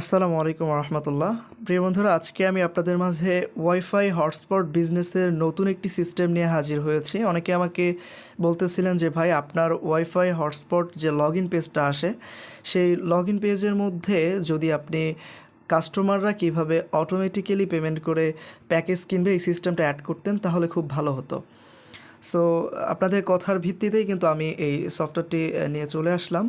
আসসালামু আলাইকুম রহমতুল্লাহ প্রিয় বন্ধুরা, আজকে আমি আপনাদের মাঝে ওয়াইফাই হটস্পট বিজনেসের নতুন একটি সিস্টেম নিয়ে হাজির হয়েছি। অনেকে আমাকে বলতেছিলেন যে, ভাই, আপনার ওয়াইফাই হটস্পট যে লগ ইন পেজটা আসে, সেই লগ ইন পেজের মধ্যে যদি আপনি কাস্টমাররা কীভাবে অটোমেটিক্যালি পেমেন্ট করে প্যাকেজ কিনবে, এই সিস্টেমটা অ্যাড করতেন, তাহলে খুব ভালো হতো। সো আপনাদের কথার ভিত্তিতেই কিন্তু আমি এই সফটওয়্যারটি নিয়ে চলে আসলাম।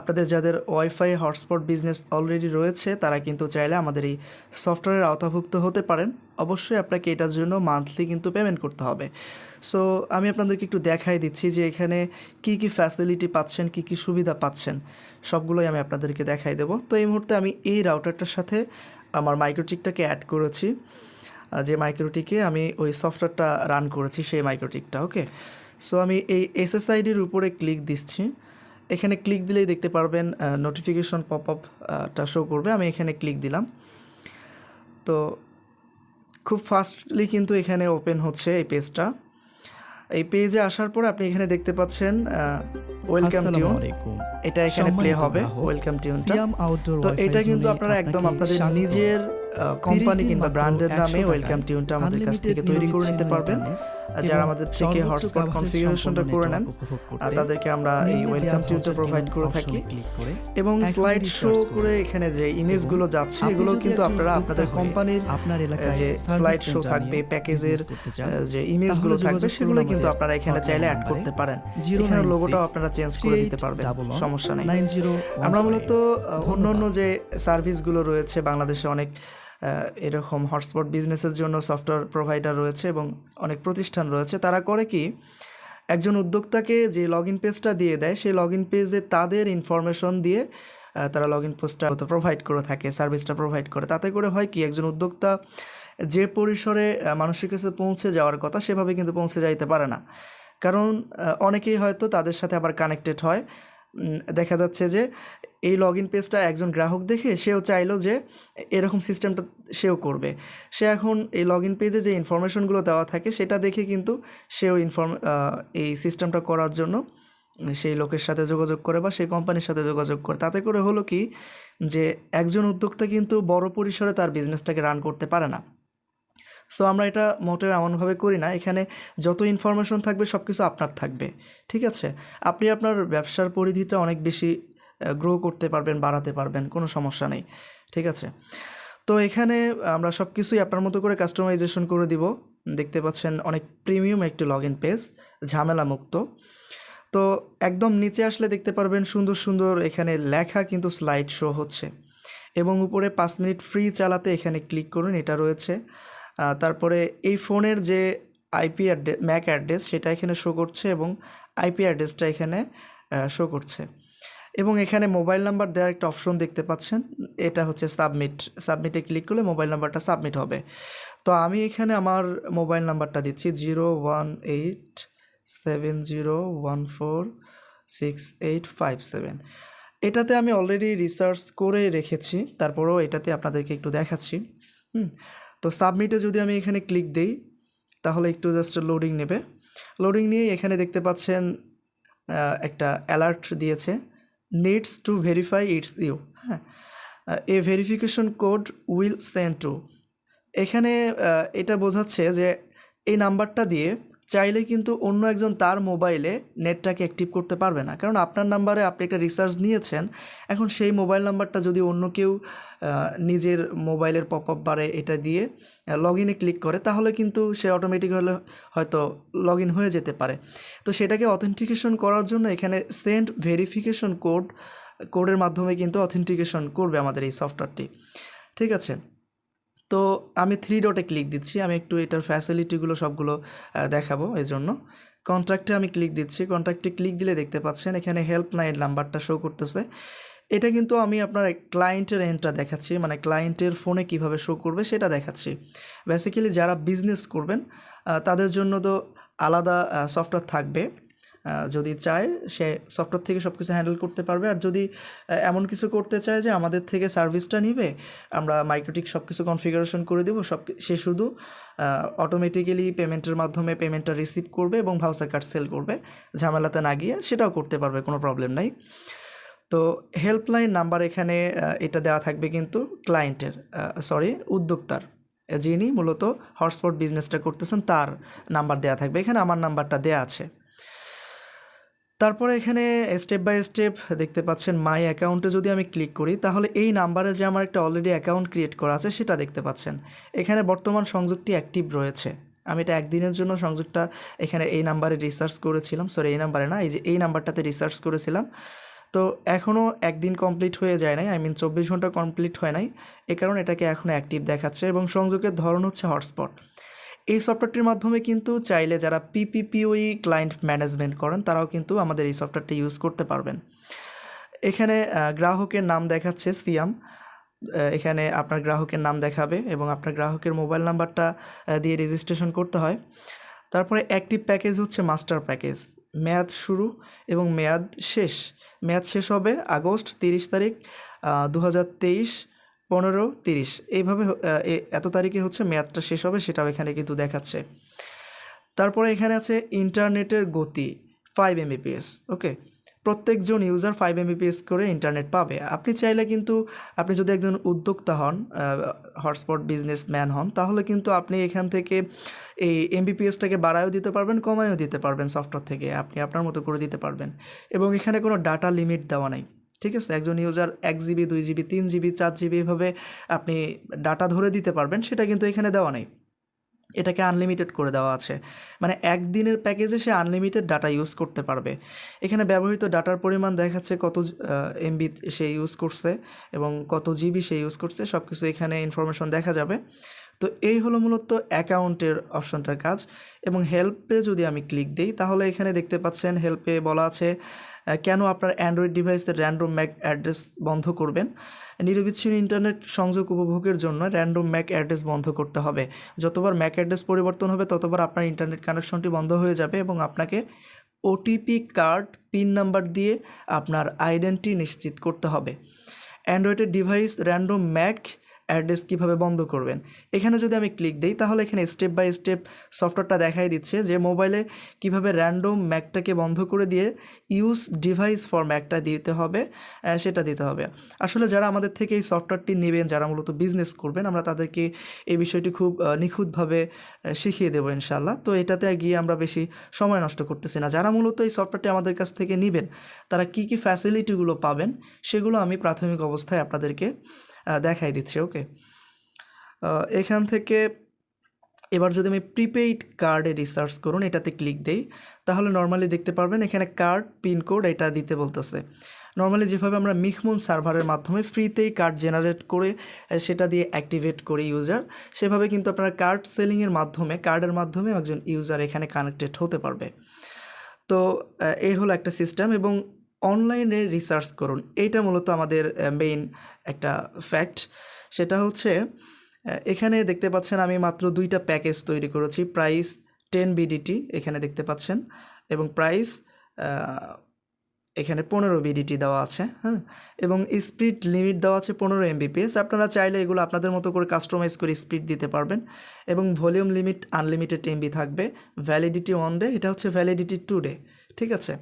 আপনাদের যাদের ওয়াইফাই হটস্পট বিজনেস অলরেডি রয়েছে, তারা কিন্তু চাইলে আমাদের এই সফটওয়্যারের আওতাভুক্ত হতে পারেন। অবশ্যই আপনাকে এটার জন্য মান্থলি কিন্তু পেমেন্ট করতে হবে। সো আমি আপনাদেরকে একটু দেখাই দিচ্ছি যে এখানে কি কি ফ্যাসিলিটি পাচ্ছেন, কি কি সুবিধা পাচ্ছেন। সবগুলোই আমি আপনাদেরকে দেখাই দেবো। তো এই মুহূর্তে আমি এই রাউটারটার সাথে আমার মাইক্রোটিকটাকে অ্যাড করেছি। যে মাইক্রোটিকে আমি ওই সফটওয়্যারটা রান করেছি সেই মাইক্রোটিকটা ওকে সো আমি এই এসএসআইডির উপরে ক্লিক দিচ্ছি। এখানে ক্লিক দিলেই দেখতে পারবেন নোটিফিকেশন পপ আপটা শো করবে। আমি এখানে ক্লিক দিলাম। তো খুব ফাস্টলি কিন্তু এখানে ওপেন হচ্ছে এই পেজটা এই পেজে আসার পর আপনি এখানে দেখতে পাচ্ছেন ওয়েলকাম টিউন এটা এখানে প্লে হবে ওয়েলকাম টিউনটা তো এটা কিন্তু আপনারা একদম আপনাদের নিজের কোম্পানি কিংবা ব্র্যান্ডের নামে ওয়েলকাম টিউনটা আমাদের কাছ থেকে তৈরি করে নিতে পারবেন। যারা আমাদের থেকে হটস্পট কনফিগারেশনটা করে নেন তাদেরকে আমরা এই ওয়েলকাম voucher প্রোভাইড করে থাকি। এবং স্লাইড শো করে এখানে যে ইমেজগুলো যাচ্ছে এগুলো কিন্তু আপনারা আপনাদের কোম্পানির আপনার এলাকায় যে স্লাইড শো থাকবে প্যাকেজের যে ইমেজগুলো থাকবে সেগুলো কিন্তু আপনারা এখানে চাইলে অ্যাড করতে পারেন। 096 এখানে লোগোটাও আপনারা চেঞ্জ করে দিতে পারবেন সমস্যা নেই। 9015 আমরা মূলত অন্য অন্য যে সার্ভিসগুলো রয়েছে বাংলাদেশে অনেক এরকম হটস্পট বিজনেসের জন্য সফটওয়্যার প্রোভাইডার রয়েছে এবং অনেক প্রতিষ্ঠান রয়েছে। তারা করে কি, একজন উদ্যোক্তাকে যে লগ ইন পেজটা দিয়ে দেয়, সেই লগ ইন পেজে তাদের ইনফরমেশন দিয়ে তারা লগ ইন পোস্টটা প্রোভাইড করে থাকে সার্ভিসটা প্রোভাইড করে। তাতে করে হয় কি, একজন উদ্যোক্তা যে পরিসরে মানুষের কাছে পৌঁছে যাওয়ার কথা, সেভাবে কিন্তু পৌঁছে যাইতে পারে না। কারণ অনেকেই হয়তো তাদের সাথে আবার কানেক্টেড হয় দেখা যাচ্ছে যে এই লগ ইন পেজটা একজন গ্রাহক দেখে সেও চাইলো যে এরকম সিস্টেমটা সেও করবে। সে এখন এই লগ ইন পেজে যে ইনফরমেশনগুলো দেওয়া থাকে সেটা দেখে কিন্তু সেও ইনফর্ম এই সিস্টেমটা করার জন্য সেই লোকের সাথে যোগাযোগ করে বা সেই কোম্পানির সাথে যোগাযোগ করে। তাতে করে হলো কি যে একজন উদ্যোক্তা কিন্তু বড় পরিসরে তার বিজনেসটাকে রান করতে পারে না। সো আমরা এটা মোটেও এমনভাবে করি না। এখানে যত ইনফরমেশন থাকবে সব কিছু আপনার থাকবে। ঠিক আছে? আপনি আপনার ব্যবসার পরিধিটা অনেক বেশি গ্রো করতে পারবেন, বাড়াতে পারবেন, কোনো সমস্যা নেই। ঠিক আছে? তো এখানে আমরা সব কিছুই আপনার মতো করে কাস্টমাইজেশন করে দিব। দেখতে পাচ্ছেন, অনেক প্রিমিয়াম একটি লগ ইন পেজ ঝামেলা মুক্ত তো একদম নিচে আসলে দেখতে পারবেন, সুন্দর সুন্দর এখানে লেখা কিন্তু স্লাইড শো হচ্ছে। এবং উপরে পাঁচ মিনিট ফ্রি চালাতে এখানে ক্লিক করুন, এটা রয়েছে। তারপরে এই ফোনের যে আইপি অ্যাড্রেস ম্যাক অ্যাড্রেস সেটা এখানে শো করছে এবং আইপি অ্যাড্রেসটা এখানে শো করছে। এবং এখানে মোবাইল নাম্বার দেওয়ার একটা অপশন দেখতে পাচ্ছেন। এটা হচ্ছে সাবমিট সাবমিটে ক্লিক করলে মোবাইল নাম্বারটা সাবমিট হবে। তো আমি এখানে আমার মোবাইল নাম্বারটা দিচ্ছি zero one eight seven zero one four six eight five seven এটাতে আমি অলরেডি রিসার্চ করে রেখেছি। তারপরেও এটাতে আপনাদেরকে একটু দেখাচ্ছি। হুম। তো সাবমিটে যদি আমি এখানে ক্লিক দিই, তাহলে একটু জাস্ট লোডিং নেবে। লোডিং নিয়ে এখানে দেখতে পাচ্ছেন একটা অ্যালার্ট দিয়েছে needs to verify it's you হ্যাঁ a verification code will send to এখানে এটা বোঝাচ্ছে যে এই নাম্বারটা দিয়ে চাইলে কিন্তু অন্য একজন তার মোবাইলে নেটটাকে অ্যাক্টিভ করতে পারবে না। কারণ আপনার নাম্বারে আপনি একটা রিসার্চ নিয়েছেন, এখন সেই মোবাইল নাম্বারটা যদি অন্য কেউ নিজের মোবাইলের পপ আপ বারে এটা দিয়ে লগ ইনে ক্লিক করে, তাহলে কিন্তু সে অটোমেটিক হলে হয়তো লগ ইন হয়ে যেতে পারে। তো সেটাকে অথেন্টিকেশন করার জন্য এখানে সেন্ড ভেরিফিকেশন কোড কোডের মাধ্যমে কিন্তু অথেন্টিকেশন করবে আমাদের এই সফটওয়্যারটি ঠিক আছে? তো আমি থ্রি ডটে ক্লিক দিচ্ছি, আমি একটু এটার ফ্যাসিলিটিগুলো সবগুলো দেখাবো এই জন্য কন্ট্রাক্টে আমি ক্লিক দিচ্ছি কন্ট্রাক্টে ক্লিক দিলে দেখতে পাচ্ছেন এখানে হেল্পলাইন নাম্বারটা শো করতেছে। এটা কিন্তু আমি আপনার ক্লায়েন্টের এন্ডটা দেখাচ্ছি মানে ক্লায়েন্টের ফোনে কীভাবে শো করবে সেটা দেখাচ্ছি। বেসিক্যালি যারা বিজনেস করবেন তাদের জন্য তো আলাদা সফটওয়্যার থাকবে। যদি চায়, সে সফটওয়্যার থেকে সব কিছু হ্যান্ডেল করতে পারবে। আর যদি এমন কিছু করতে চায় যে আমাদের থেকে সার্ভিসটা নিবে, আমরা মাইক্রোটিক সব কিছু কনফিগারেশন করে দেবো। সব, সে শুধু অটোমেটিক্যালি পেমেন্টের মাধ্যমে পেমেন্টটা রিসিভ করবে এবং ভাউচার কার্ড সেল করবে। ঝামেলাতে না গিয়ে সেটাও করতে পারবে, কোনো প্রবলেম নাই। তো হেল্পলাইন নাম্বার এখানে এটা দেওয়া থাকবে কিন্তু ক্লায়েন্টের সরি উদ্যোক্তার। যিনি মূলত হটস্পট বিজনেসটা করতেছেন, তার নাম্বার দেওয়া থাকবে। এখানে আমার নাম্বারটা দেওয়া আছে। তারপরে এখানে স্টেপ বাই স্টেপ দেখতে পাচ্ছেন মাই অ্যাকাউন্টে যদি আমি ক্লিক করি, তাহলে এই নাম্বারে যে আমার একটা অলরেডি অ্যাকাউন্ট ক্রিয়েট করা আছে, সেটা দেখতে পাচ্ছেন। এখানে বর্তমান সংযোগটি অ্যাক্টিভ রয়েছে। আমি এটা একদিনের জন্য সংযোগটা এখানে এই নাম্বারে রিসার্চ করেছিলাম। সরি এই নাম্বারে না, এই যে এই নাম্বারটাতে রিসার্চ করেছিলাম। তো এখনও একদিন কমপ্লিট হয়ে যায় নাই আই মিন চব্বিশ ঘণ্টা কমপ্লিট হয় নাই। এ কারণে এটাকে এখনও অ্যাক্টিভ দেখাচ্ছে এবং সংযোগের ধরন হচ্ছে হটস্পট এই সফটওয়্যারটির মাধ্যমে কিন্তু চাইলে যারা পিপিপিওই ক্লায়েন্ট ম্যানেজমেন্ট করেন, তারাও কিন্তু আমাদের এই সফটওয়্যারটি ইউজ করতে পারবেন। এখানে গ্রাহকের নাম দেখাচ্ছে সিয়াম। এখানে আপনার গ্রাহকের নাম দেখাবে এবং আপনার গ্রাহকের মোবাইল নাম্বারটা দিয়ে রেজিস্ট্রেশন করতে হয়। তারপরে অ্যাক্টিভ প্যাকেজ হচ্ছে মাস্টার প্যাকেজ মেয়াদ শুরু এবং মেয়াদ শেষ। মেয়াদ শেষ হবে আগস্ট তিরিশ তারিখ দু হাজার তেইশ পনেরো, তিরিশ। এইভাবে এত তারিখে হচ্ছে মেয়াদটা শেষ হবে, সেটাও এখানে কিন্তু দেখাচ্ছে। তারপরে এখানে আছে ইন্টারনেটের গতি ফাইভ এমবিপিএস ওকে প্রত্যেকজন ইউজার ফাইভ এমবিপিএস করে ইন্টারনেট পাবে। আপনি চাইলে কিন্তু, আপনি যদি একজন উদ্যোক্তা হন হটস্পট বিজনেসম্যান হন, তাহলে কিন্তু আপনি এখান থেকে এই এমবিপিএসটাকে বাড়ায়ও দিতে পারবেন, কমায়ও দিতে পারবেন সফটওয়্যার থেকে। আপনি আপনার মতো করে দিতে পারবেন। এবং এখানে কোনো ডাটা লিমিট দেওয়া নাই। ঠিক আছে? একজন ইউজার এক জিবি দুই জিবি তিন জিবি চার জিবি এভাবে আপনি ডাটা ধরে দিতে পারবেন, সেটা কিন্তু এখানে দেওয়া নেই। এটাকে আনলিমিটেড করে দেওয়া আছে। মানে একদিনের প্যাকেজে সে আনলিমিটেড ডাটা ইউজ করতে পারবে। এখানে ব্যবহৃত ডাটার পরিমাণ দেখাচ্ছে কত এমবি সে ইউজ করছে এবং কত জিবি সে ইউজ করছে সব কিছু এখানে ইনফরমেশন দেখা যাবে। তো এই হলো মূলত অ্যাকাউন্টের অপশনটার কাজ। এবং হেল্পে যদি আমি ক্লিক দিই, তাহলে এখানে দেখতে পাচ্ছেন হেল্পে বলা আছে কেন আপনার অ্যান্ড্রয়েড ডিভাইসের র্যান্ডম ম্যাক অ্যাড্রেস বন্ধ করবেন? নিরবিচ্ছিন্ন ইন্টারনেট সংযোগ উপভোগের জন্য র্যান্ডম ম্যাক অ্যাড্রেস বন্ধ করতে হবে। যতবার ম্যাক অ্যাড্রেস পরিবর্তন হবে, ততবার আপনার ইন্টারনেট কানেকশনটি বন্ধ হয়ে যাবে এবং আপনাকে ওটিপি কার্ড পিন নাম্বার দিয়ে আপনার আইডেন্টি নিশ্চিত করতে হবে। অ্যান্ড্রয়েডের ডিভাইস র্যান্ডম ম্যাক অ্যাড্রেস কীভাবে বন্ধ করবেন? এখানে যদি আমি ক্লিক দিই, তাহলে এখানে স্টেপ বাই স্টেপ সফটওয়্যারটা দেখাই দিচ্ছে যে মোবাইলে কীভাবে র্যান্ডম ম্যাকটাকে বন্ধ করে দিয়ে ইউজ ডিভাইস ফর ম্যাকটা দিতে হবে সেটা দিতে হবে। আসলে যারা আমাদের থেকে এই সফটওয়্যারটি নেবেন, যারা মূলত বিজনেস করবেন, আমরা তাদেরকে এই বিষয়টি খুব নিখুঁতভাবে শিখিয়ে দেবো ইনশাল্লাহ তো এটাতে গিয়ে আমরা বেশি সময় নষ্ট করতেছি না। যারা মূলত এই সফটওয়্যারটি আমাদের কাছ থেকে নেবেন, তারা কি কি ফ্যাসিলিটিগুলো পাবেন, সেগুলো আমি প্রাথমিক অবস্থায় আপনাদেরকে দেখাই দিচ্ছি ওকে এখান থেকে এবার যদি আমি প্রিপেইড কার্ডে রিসার্চ করুন, এটাতে ক্লিক দেই, তাহলে নর্মালি দেখতে পারবেন এখানে কার্ড পিনকোড এটা দিতে বলতেছে। নর্মালি যেভাবে আমরা মিখমুন সার্ভারের মাধ্যমে ফ্রিতেই কার্ড জেনারেট করে সেটা দিয়ে অ্যাক্টিভেট করি ইউজার সেভাবে কিন্তু আপনারা কার্ড সেলিংয়ের মাধ্যমে কার্ডের মাধ্যমে একজন ইউজার এখানে কানেক্টেড হতে পারবে। তো এই হলো একটা সিস্টেম এবং অনলাইনে রিসার্চ করুন। এইটা মূলত আমাদের মেইন একটা ফ্যাক্ট সেটা হচ্ছে এখানে দেখতে পাচ্ছেন আমি মাত্র দুইটা প্যাকেজ তৈরি করেছি। প্রাইস টেন বিডিটি এখানে দেখতে পাচ্ছেন এবং প্রাইস এখানে পনেরো বিডিটি দেওয়া আছে হ্যাঁ? এবং স্পিড লিমিট দেওয়া আছে পনেরো এমবিপিএস আপনারা চাইলে এগুলো আপনাদের মতো করে কাস্টমাইজ করে স্পিড দিতে পারবেন এবং ভলিউম লিমিট আনলিমিটেড এমবি থাকবে। ভ্যালিডিটি ওয়ান ডে এটা হচ্ছে ভ্যালিডিটি টু ডে ঠিক আছে?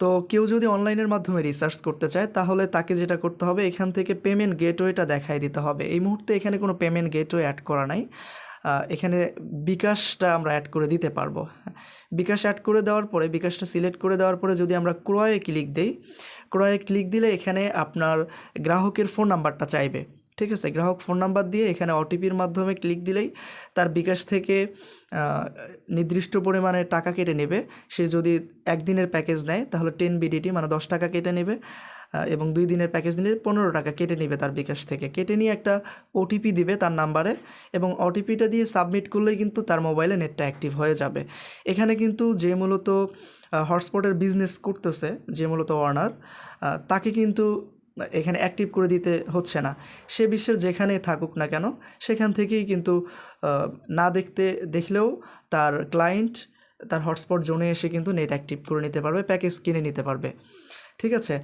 তো কেউ যদি অনলাইনের মাধ্যমে রিসার্চ করতে চায়, তাহলে তাকে যেটা করতে হবে, এখান থেকে পেমেন্ট গেটওয়েটা দেখাই দিতে হবে। এই মুহূর্তে এখানে কোনো পেমেন্ট গেটওয়ে অ্যাড করা নাই। এখানে বিকাশটা আমরা অ্যাড করে দিতে পারব। বিকাশ অ্যাড করে দেওয়ার পরে, বিকাশটা সিলেক্ট করে দেওয়ার পরে যদি আমরা ক্রয়ে ক্লিক দিই, ক্রয়ে ক্লিক দিলে এখানে আপনার গ্রাহকের ফোন নাম্বারটা চাইবে। ঠিক আছে, গ্রাহক ফোন নাম্বার দিয়ে এখানে ওটিপির মাধ্যমে ক্লিক দিলেই তার বিকাশ থেকে নির্দিষ্ট পরিমাণে টাকা কেটে নেবে। সে যদি একদিনের প্যাকেজ নেয়, তাহলে টেন বিডিটি মানে দশ টাকা কেটে নেবে এবং দুই দিনের প্যাকেজ নিলে পনেরো টাকা কেটে নেবে তার বিকাশ থেকে। কেটে নিয়ে একটা ওটিপি দিবে তার নাম্বারে, এবং ওটিপিটা দিয়ে সাবমিট করলেই কিন্তু তার মোবাইলে নেটটা অ্যাক্টিভ হয়ে যাবে। এখানে কিন্তু যে মূলত হটস্পটের বিজনেস করতেছে, যে মূলত ওয়ার্নার তাকে কিন্তু এখানে অ্যাক্টিভ করে দিতে হচ্ছে না। সে বিশ্বের যেখানে থাকুক না কেন, সেখান থেকেই কিন্তু না দেখতে, দেখলেও তার ক্লায়েন্ট তার হটস্পট জোনে এসে কিন্তু নেট অ্যাক্টিভ করে নিতে পারবে প্যাকেজ কিনে নিতে পারবে। ঠিক আছে?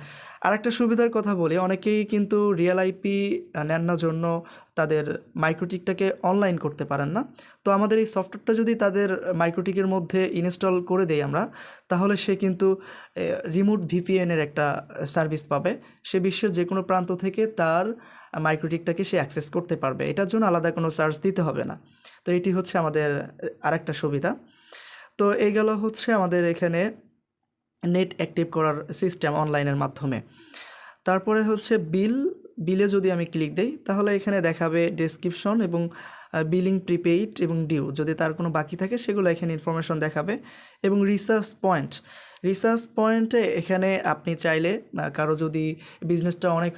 আর একটা সুবিধার কথা বলি, অনেকেই কিন্তু রিয়েল আইপি নেওয়ার জন্য তাদের মাইক্রোটিকটাকে অনলাইন করতে পারেন না। তো আমাদের এই সফটওয়্যারটা যদি তাদের মাইক্রোটিকের মধ্যে ইনস্টল করে দেই আমরা, তাহলে সে কিন্তু রিমোট ভিপিএনের একটা সার্ভিস পাবে। সে বিশ্বের যে কোনো প্রান্ত থেকে তার মাইক্রোটিকটাকে সে অ্যাক্সেস করতে পারবে। এটার জন্য আলাদা কোনো চার্জ দিতে হবে না। তো এটি হচ্ছে আমাদের আরেকটা সুবিধা। তো এই গেল হচ্ছে আমাদের এখানে নেট অ্যাক্টিভ করার সিস্টেম অনলাইনের মাধ্যমে। তারপরে হচ্ছে বিল, বিলে যদি আমি ক্লিক দিই, তাহলে এখানে দেখাবে ডেসক্রিপশন এবং বিলিং প্রিপেইড এবং ডিউ যদি তার কোনো বাকি থাকে, সেগুলো এখানে ইনফরমেশন দেখাবে। এবং রিসার্চ পয়েন্ট রিসার্চ পয়েন্টে এখানে আপনি চাইলে কারও যদি বিজনেসটা অনেক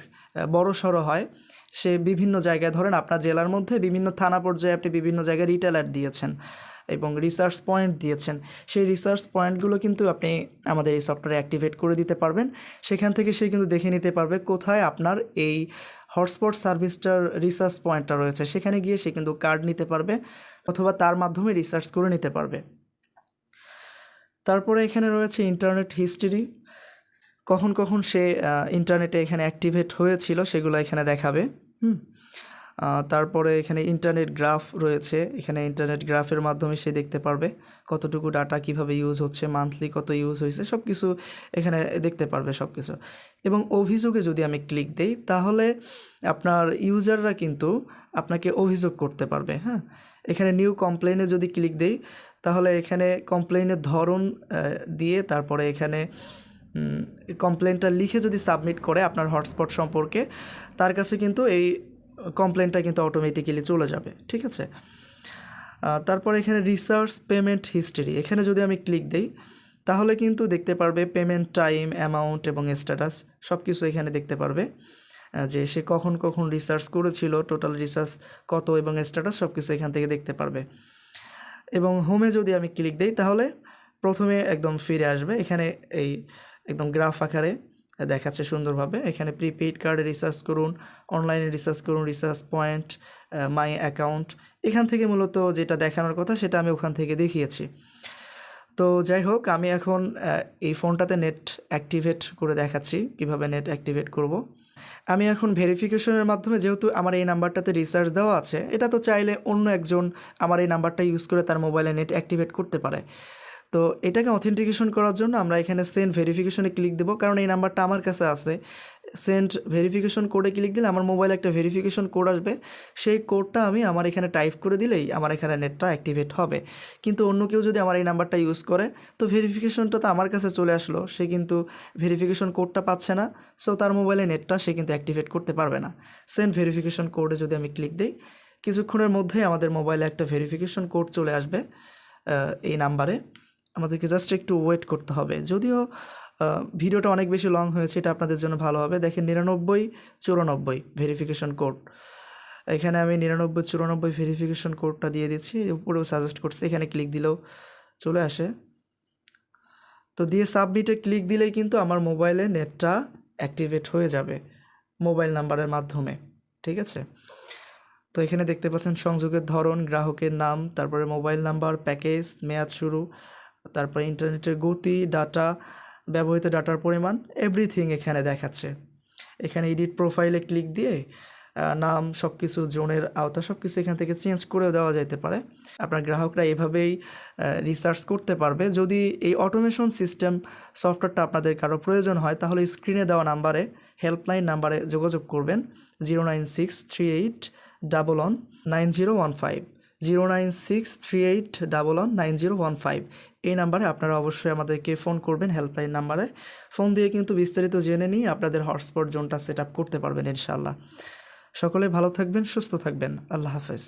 বড় সড়ো হয়, সে বিভিন্ন জায়গায়, ধরেন আপনার জেলার মধ্যে বিভিন্ন থানা পর্যায়ে আপনি বিভিন্ন জায়গায় রিটেলার দিয়েছেন। এবং রিসার্চ পয়েন্ট দিয়েছেন। সেই রিসার্চ পয়েন্টগুলো কিন্তু আপনি আমাদের এই সফটওয়্যারে অ্যাক্টিভেট করে দিতে পারবেন। সেখান থেকে সে কিন্তু দেখে নিতে পারবে কোথায় আপনার এই হটস্পট সার্ভিসটার রিসার্চ পয়েন্টটা রয়েছে। সেখানে গিয়ে সে কিন্তু কার্ড নিতে পারবে অথবা তার মাধ্যমে রিসার্চ করে নিতে পারবে। তারপরে এখানে রয়েছে ইন্টারনেট হিস্ট্রি কখন কখন সে ইন্টারনেটে এখানে অ্যাক্টিভেট হয়েছিল সেগুলো এখানে দেখাবে। হুম? তারপরে এখানে ইন্টারনেট গ্রাফ রয়েছে। এখানে ইন্টারনেট গ্রাফের মাধ্যমে সে দেখতে পারবে কতটুকু ডাটা কীভাবে ইউজ হচ্ছে মান্থলি কত ইউজ হয়েছে সব কিছু এখানে দেখতে পারবে সব কিছু এবং অভিযোগে যদি আমি ক্লিক দিই, তাহলে আপনার ইউজাররা কিন্তু আপনাকে অভিযোগ করতে পারবে হ্যাঁ? এখানে নিউ কমপ্লেনে যদি ক্লিক দিই, তাহলে এখানে কমপ্লেনের ধরন দিয়ে তারপরে এখানে কমপ্লেনটা লিখে যদি সাবমিট করে আপনার হটস্পট সম্পর্কে, তার কাছে কিন্তু এই কমপ্লেনটা কিন্তু অটোমেটিক্যালি চলে যাবে, ঠিক আছে? তারপরে এখানে রিসার্চ পেমেন্ট হিস্ট্রি এখানে যদি আমি ক্লিক দিই, তাহলে কিন্তু দেখতে পারবে পেমেন্ট টাইম অ্যামাউন্ট এবং স্ট্যাটাস সব কিছু এখানে দেখতে পারবে যে সে কখন কখন রিসার্চ করেছিল টোটাল রিসার্চ কত এবং স্ট্যাটাস সব কিছু এখান থেকে দেখতে পারবে। এবং হোমে যদি আমি ক্লিক দিই, তাহলে প্রথমে একদম ফিরে আসবে, এখানে এই একদম গ্রাফ আকারে দেখাচ্ছে সুন্দরভাবে। এখানে প্রিপেইড কার্ডে রিসার্চ করুন অনলাইনে রিসার্চ করুন রিসার্চ পয়েন্ট মাই অ্যাকাউন্ট এখান থেকে মূলত যেটা দেখানোর কথা সেটা আমি ওখান থেকে দেখিয়েছি। তো যাই হোক, আমি এখন এই ফোনটাতে নেট অ্যাক্টিভেট করে দেখাচ্ছি, কীভাবে নেট অ্যাক্টিভেট করব। আমি এখন ভেরিফিকেশনের মাধ্যমে যেহেতু আমার এই নাম্বারটাতে রিসার্চ দেওয়া আছে, এটা তো চাইলে অন্য একজন আমার এই নাম্বারটা ইউজ করে তার মোবাইলে নেট অ্যাক্টিভেট করতে পারে। তো এটাকে অথেন্টিকেশন করার জন্য আমরা এখানে সেন্ড ভেরিফিকেশনে ক্লিক দেবো। কারণ এই নাম্বারটা আমার কাছে আছে। সেন্ট ভেরিফিকেশন কোডে ক্লিক দিলে আমার মোবাইলে একটা ভেরিফিকেশন কোড আসবে। সেই কোডটা আমি আমার এখানে টাইপ করে দিলেই আমার এখানে নেটটা অ্যাক্টিভেট হবে। কিন্তু অন্য কেউ যদি আমার এই নাম্বারটা ইউজ করে, তো ভেরিফিকেশনটা তো আমার কাছে চলে আসলো। সে কিন্তু ভেরিফিকেশন কোডটা পাচ্ছে না। সো তার মোবাইলে নেটটা সে কিন্তু অ্যাক্টিভেট করতে পারবে না। সেন্ট ভেরিফিকেশন কোডে যদি আমি ক্লিক দিই, কিছুক্ষণের মধ্যেই আমাদের মোবাইলে একটা ভেরিফিকেশন কোড চলে আসবে এই নাম্বারে আমাদেরকে জাস্ট একটু ওয়েট করতে হবে। যদিও ভিডিওটা অনেক বেশি লং হয়েছে, এটা আপনাদের জন্য ভালো হবে। দেখেন নিরানব্বই, চুরানব্বই ভেরিফিকেশন কোড এখানে আমি নিরানব্বই, চুরানব্বই ভেরিফিকেশন কোডটা দিয়ে দিচ্ছি, উপরেও সাজেস্ট করছে। এখানে ক্লিক দিলেও চলে আসে। তো দিয়ে সাবমিটে ক্লিক দিলেই কিন্তু আমার মোবাইলে নেটটা অ্যাক্টিভেট হয়ে যাবে মোবাইল নাম্বারের মাধ্যমে। ঠিক আছে? তো এখানে দেখতে পাচ্ছেন সংযোগের ধরন, গ্রাহকের নাম, তারপরে মোবাইল নাম্বার প্যাকেজ মেয়াদ শুরু। তারপরে ইন্টারনেটের গতি ডাটা ব্যবহৃত ডাটার পরিমাণ এভরিথিং এখানে দেখাচ্ছে। এখানে এডিট প্রোফাইলে ক্লিক দিয়ে নাম সব কিছু জোনের আওতা সব কিছু এখান থেকে চেঞ্জ করেও দেওয়া যেতে পারে। আপনার গ্রাহকরা এভাবেই রিসার্চ করতে পারবে। যদি এই অটোমেশন সিস্টেম সফটওয়্যারটা আপনাদের কারও প্রয়োজন হয়, তাহলে স্ক্রিনে দেওয়া নাম্বারে হেল্পলাইন নাম্বারে যোগাযোগ করবেন। Zero nine six three eight double one nine zero one five zero nine six three eight double one nine zero one five. এই নাম্বারে আপনারা অবশ্যই আমাদেরকে ফোন করবেন হেল্পলাইন নাম্বারে। ফোন দিয়ে কিন্তু বিস্তারিত জেনে নিয়ে আপনাদের হটস্পট জোনটা সেট আপ করতে পারবেন ইনশাআল্লাহ। সকলে ভালো থাকবেন, সুস্থ থাকবেন। আল্লাহ হাফেজ।